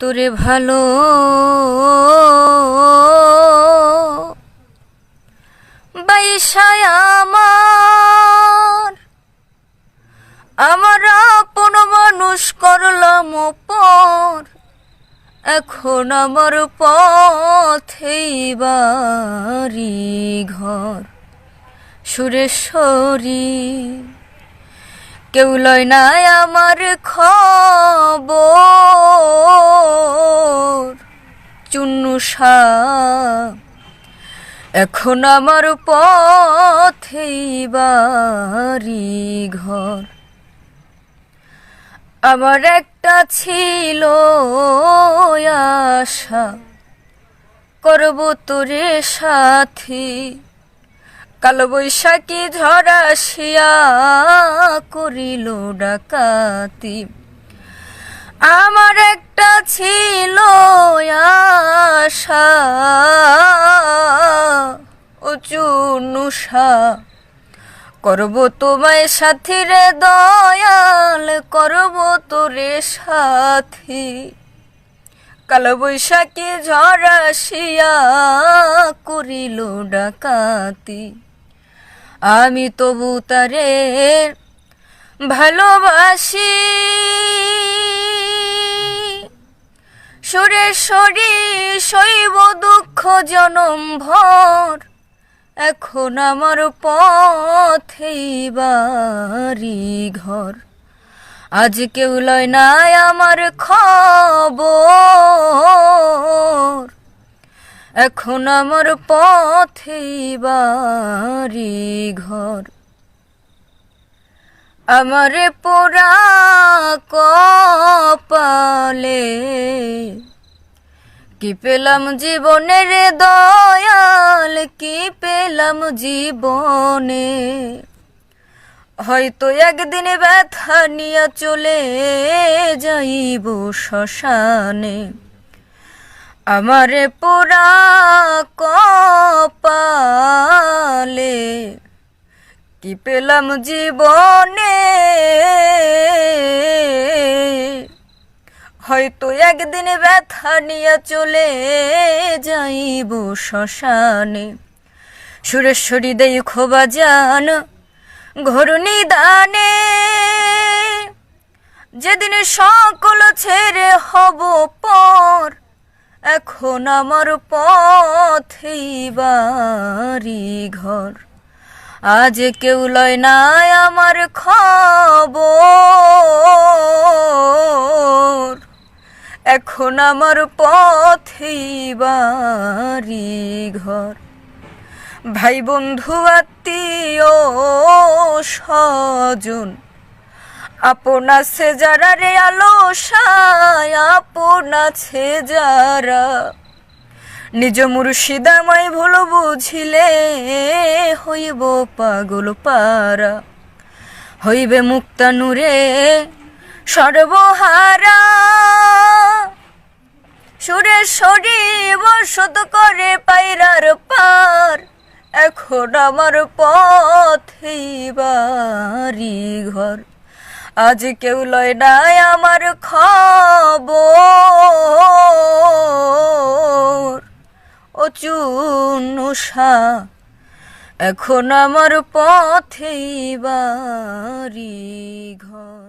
তোরে ভালো। বাইসায় আমার আমার আপন মানুষ করলাম পর এখন আমার পথেই বাড়ি ঘর, সুরেশ্বরী। কেউ লয় নাই আমার খবর চুন্নুষা এখন আমার পথেই বাড়ি ঘর। আমার একটা ছিল আশা। করব তোরে সাথী। কালো বৈশাখী ঝড় আসিয়া করিল ডাকাতি। আমার একটা ছিল আশা। উঁচু করব তোমায় সাথী রে দয়াল, করব তোরে সাথী। কালো বৈশাখী ঝড় আসিয়া করিল ডাকাতি। আমি তবু তারে ভালোবাসি। সুরেশ্বরী শৈব দুঃখ জনম ভর। এখন আমার পথেই বাড়ি ঘর। আজ কেউ লয় নাই আমার খবর। এখন আমার পথেই বাড়ি ঘর। আমারে পোড়া কপালে কি পেলাম জীবনের দয়াল, কি পেলাম জীবনে? হয়তো একদিন ব্যথা নিয়ে চলে যাইব শ্মশানে। আমারে পোড়া কপালে, কি পেলাম জীবনে? হয়তো একদিন ব্যথা নিয়ে চলে যাইব শ্মশানে। সুরেশ্বরী দেই খোবা জান ঘরুণী দানে। যেদিন সকল ছেড়ে হব পর, এখন আমার পথেই বাড়ি ঘর। আজ কেউ লয় নাই আমার খবর। এখন আমার পথেই বাড়ি ঘর। ভাই বন্ধু, আত্মীয়, স্বজন, আপন আছে যারা রে আলো সায়, আপন আছে যারা। নিজ মুর্শিদামাই ভুল বুঝিলে হইব পাগল পারা। হইবে মুক্তা মুক্তানুরে সর্বহারা। সুরেশ্বরী বসত করে পাইরার পার। এখন আমার পথেই বাড়ি ঘর। আজ কেউ লয় নাই আমার খবর। ও চুনুষা, এখন আমার পথেই বাড়ি ঘর।